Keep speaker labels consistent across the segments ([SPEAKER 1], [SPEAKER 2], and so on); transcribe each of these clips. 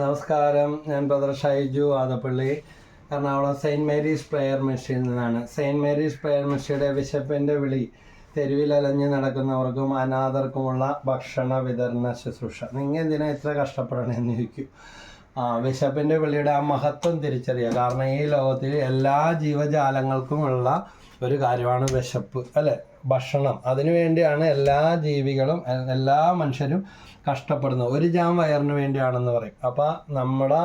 [SPEAKER 1] നമസ്കാരം. ഞാൻ brother Shaiju Adappally. Ernakulam saint Mary's prayer മെഷീനിൽ നിന്നാണ്. സെയിന്റ് മേരീസ് പ്രെയർ മെഷീയുടെ വിശപ്പിന്റെ വിളി തെരുവിലലഞ്ഞ് നടക്കുന്നവർക്കും അനാഥർക്കുമുള്ള ഭക്ഷണ വിതരണ ശുശ്രൂഷ. നിങ്ങൾ എന്തിനാ ഇത്ര കഷ്ടപ്പെടണമെന്ന് ചോദിക്കും. ആ വിശപ്പിന്റെ വിളിയുടെ ആ മഹത്വം തിരിച്ചറിയുക. കാരണം ഈ ലോകത്തിൽ എല്ലാ ജീവജാലങ്ങൾക്കുമുള്ള ഒരു കാര്യമാണ് വിശപ്പ് അല്ലെ? ഭക്ഷണം. അതിനു വേണ്ടിയാണ് എല്ലാ ജീവികളും എല്ലാ മനുഷ്യരും കഷ്ടപ്പെടുന്നത്. ഒരു ജാം വയറിന് വേണ്ടിയാണെന്ന് പറയും. അപ്പോൾ നമ്മുടെ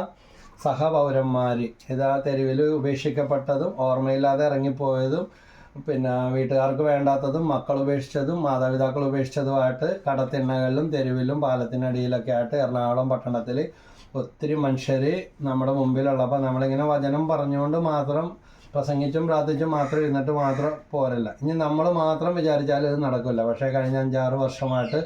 [SPEAKER 1] സഹപൗരന്മാർ ഇതാ തെരുവിൽ ഉപേക്ഷിക്കപ്പെട്ടതും ഓർമ്മയില്ലാതെ ഇറങ്ങിപ്പോയതും പിന്നെ വീട്ടുകാർക്ക് വേണ്ടാത്തതും മക്കൾ ഉപേക്ഷിച്ചതും മാതാപിതാക്കൾ ഉപേക്ഷിച്ചതുമായിട്ട് കടത്തിണ്ണകളിലും തെരുവിലും പാലത്തിനടിയിലൊക്കെ ആയിട്ട് എറണാകുളം പട്ടണത്തിൽ ഒത്തിരി മനുഷ്യർ നമ്മുടെ മുമ്പിലുള്ളപ്പോൾ നമ്മളിങ്ങനെ വചനം പറഞ്ഞുകൊണ്ട് മാത്രം പ്രസംഗിച്ചും പ്രാർത്ഥിച്ചും മാത്രം ഇരുന്നിട്ട് മാത്രം പോരല്ല. ഇനി നമ്മൾ മാത്രം വിചാരിച്ചാൽ ഇത് നടക്കില്ല പക്ഷേ കഴിഞ്ഞ അഞ്ചാറ് വർഷമായിട്ട്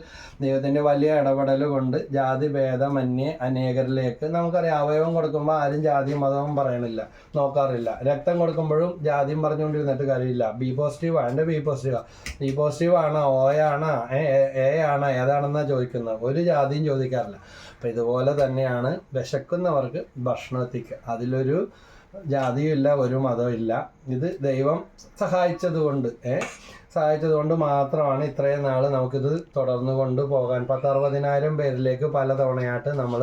[SPEAKER 1] ദൈവത്തിന്റെ വലിയ ഇടപെടൽ കൊണ്ട് ജാതി ഭേദമന്യേ അനേകരിലേക്ക് നമുക്കറിയാം അവയവം കൊടുക്കുമ്പോൾ ആരും ജാതി മതവും പറയണില്ല നോക്കാറില്ല. രക്തം കൊടുക്കുമ്പോഴും ജാതിയും പറഞ്ഞുകൊണ്ടിരുന്നിട്ട് കാര്യമില്ല. ബി പോസിറ്റീവ് എന്റെ ബി പോസിറ്റീവാണ് ബി പോസിറ്റീവ് ആണോ ഓ ആണോ എ ആണോ ഏതാണെന്നാണ് ചോദിക്കുന്നത്? ഒരു ജാതിയും ചോദിക്കാറില്ല. അപ്പം ഇതുപോലെ തന്നെയാണ് വിശക്കുന്നവർക്ക് ഭക്ഷണം എത്തിക്കുക. അതിലൊരു ജാതിയില്ല ഒരു മതവും ഇല്ല ഇത് ദൈവം സഹായിച്ചതുകൊണ്ട് ഏ? സഹായിച്ചതുകൊണ്ട് മാത്രമാണ് ഇത്രയും നാൾ നമുക്കിത് തുടർന്നു കൊണ്ട് പോകാൻ. പത്തറുപതിനായിരം പേരിലേക്ക് പല തവണയായിട്ട് നമ്മൾ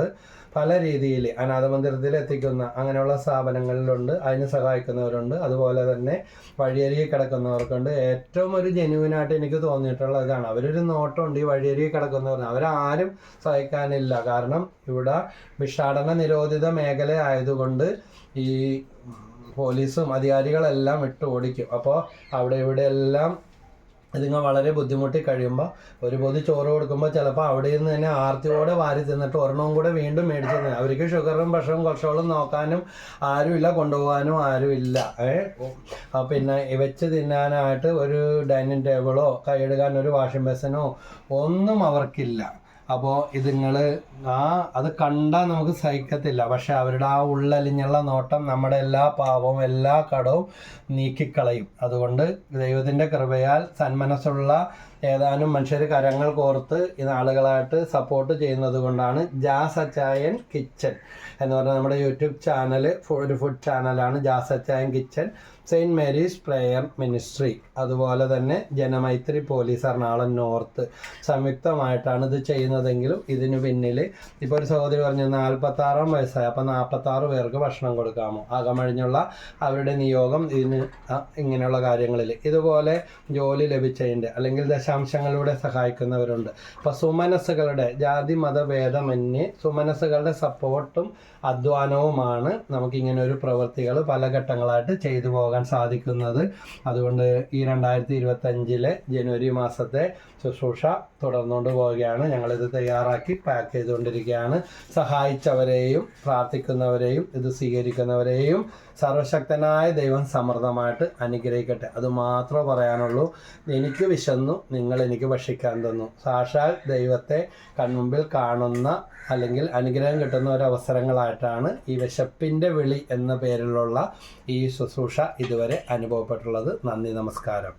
[SPEAKER 1] പല രീതിയിൽ അനാഥ മന്ദിരത്തിൽ എത്തിക്കുന്ന അങ്ങനെയുള്ള സ്ഥാപനങ്ങളിലുണ്ട് അതിന് സഹായിക്കുന്നവരുണ്ട്. അതുപോലെ തന്നെ വഴിയരികെ കിടക്കുന്നവർക്കുണ്ട്. ഏറ്റവും ഒരു ജെന്യൂനായിട്ട് എനിക്ക് തോന്നിയിട്ടുള്ള ഇതാണ് അവരൊരു നോട്ടമുണ്ട് ഈ വഴിയരികെ കിടക്കുന്നവർ അവരാരും സഹിക്കാനില്ല. കാരണം ഇവിടെ ഭിക്ഷാടന നിരോധിത മേഖല ആയതുകൊണ്ട് ഈ പോലീസും അധികാരികളെല്ലാം ഇട്ട് ഓടിക്കും. അപ്പോൾ അവിടെ ഇവിടെ എല്ലാം ഇതിങ്ങ വളരെ ബുദ്ധിമുട്ടി കഴിയുമ്പോൾ ഒരു പൊതി ചോറ് കൊടുക്കുമ്പോൾ ചിലപ്പോൾ അവിടെ നിന്ന് തന്നെ ആർത്തിയോടെ വാരി തിന്നിട്ട് ഒരെണ്ണവും കൂടെ വീണ്ടും മേടിച്ച് തിന്നും. അവർക്ക് ഷുഗറും പ്രഷറും കൊളസ്ട്രോളും നോക്കാനും ആരുമില്ല കൊണ്ടുപോകാനും ആരുമില്ല. പിന്നെ വെച്ച് തിന്നാനായിട്ട് ഒരു ഡൈനിങ് ടേബിളോ കൈയെടുക്കാൻ ഒരു വാഷിംഗ് ബേസിനോ ഒന്നും അവർക്കില്ല. അപ്പോൾ ഇത് നിങ്ങൾ ആ അത് കണ്ടാൽ നമുക്ക് സഹിക്കത്തില്ല. പക്ഷെ അവരുടെ ആ ഉള്ളലിഞ്ഞുള്ള നോട്ടം നമ്മുടെ എല്ലാ പാപവും എല്ലാ കടവും നീക്കിക്കളയും. അതുകൊണ്ട് ദൈവത്തിന്റെ കൃപയാൽ സന്മനസ്സുള്ള ഏതാനും മനുഷ്യർ കരങ്ങൾ കോർത്ത് ഈ നാളുകളായിട്ട് സപ്പോർട്ട് ചെയ്യുന്നത് കൊണ്ടാണ് ജാസ് അച്ചായൻ കിച്ചൻ എന്ന് പറഞ്ഞാൽ നമ്മുടെ യൂട്യൂബ് ചാനൽ ഒരു ഫുഡ് ചാനലാണ് Jas Achayan kitchen saint Mary's prayer ministry. അതുപോലെ തന്നെ ജനമൈത്രി പോലീസ് എറണാകുളം നോർത്ത്. സംയുക്തമായിട്ടാണ് ഇത് ചെയ്യുന്നതെങ്കിലും ഇതിന് പിന്നിൽ ഇപ്പോൾ ഒരു സഹോദരി പറഞ്ഞു നാൽപ്പത്താറാം വയസ്സായി അപ്പോൾ നാൽപ്പത്താറ് പേർക്ക് ഭക്ഷണം കൊടുക്കാമോ? അകമഴിഞ്ഞുള്ള അവരുടെ നിയോഗം ഇതിന് ഇങ്ങനെയുള്ള കാര്യങ്ങളിൽ ഇതുപോലെ ജോലി ലഭിച്ചതിന്റെ അല്ലെങ്കിൽ ദശാംശങ്ങളിലൂടെ സഹായിക്കുന്നവരുണ്ട്. അപ്പോൾ സുമനസ്സുകളുടെ ജാതി മതഭേദമന്യേ സുമനസ്സുകളുടെ സപ്പോർട്ടും അധ്വാനവുമാണ് നമുക്കിങ്ങനെ ഒരു പ്രവൃത്തികൾ പല ഘട്ടങ്ങളായിട്ട് ചെയ്തു പോകാൻ സാധിക്കുന്നത്. അതുകൊണ്ട് ഈ രണ്ടായിരത്തി ഇരുപത്തഞ്ചിലെ ജനുവരി മാസത്തെ ശുശ്രൂഷ തുടർന്നുകൊണ്ട് പോവുകയാണ്. ഞങ്ങളിത് തയ്യാറാക്കി പാക്ക് ചെയ്തുകൊണ്ടിരിക്കുകയാണ്. സഹായിച്ചവരെയും പ്രാർത്ഥിക്കുന്നവരെയും ഇത് സ്വീകരിക്കുന്നവരെയും സർവശക്തനായ ദൈവം സമൃദ്ധമായിട്ട് അനുഗ്രഹിക്കട്ടെ. അത് മാത്രമേ പറയാനുള്ളൂ. എനിക്ക് വിശന്നു നിങ്ങൾ എനിക്ക് ഭക്ഷിക്കാൻ തന്നു. സാക്ഷാൽ ദൈവത്തെ കൺമുമ്പിൽ കാണുന്ന അല്ലെങ്കിൽ അനുഗ്രഹം കിട്ടുന്ന ഒരു അവസരങ്ങളായിട്ടാണ് ഈ വിശപ്പിന്റെ വിളി എന്ന പേരിലുള്ള ഈ ശുശ്രൂഷ ഇതുവരെ അനുഭവപ്പെട്ടുള്ളത്. നന്ദി നമസ്കാരം.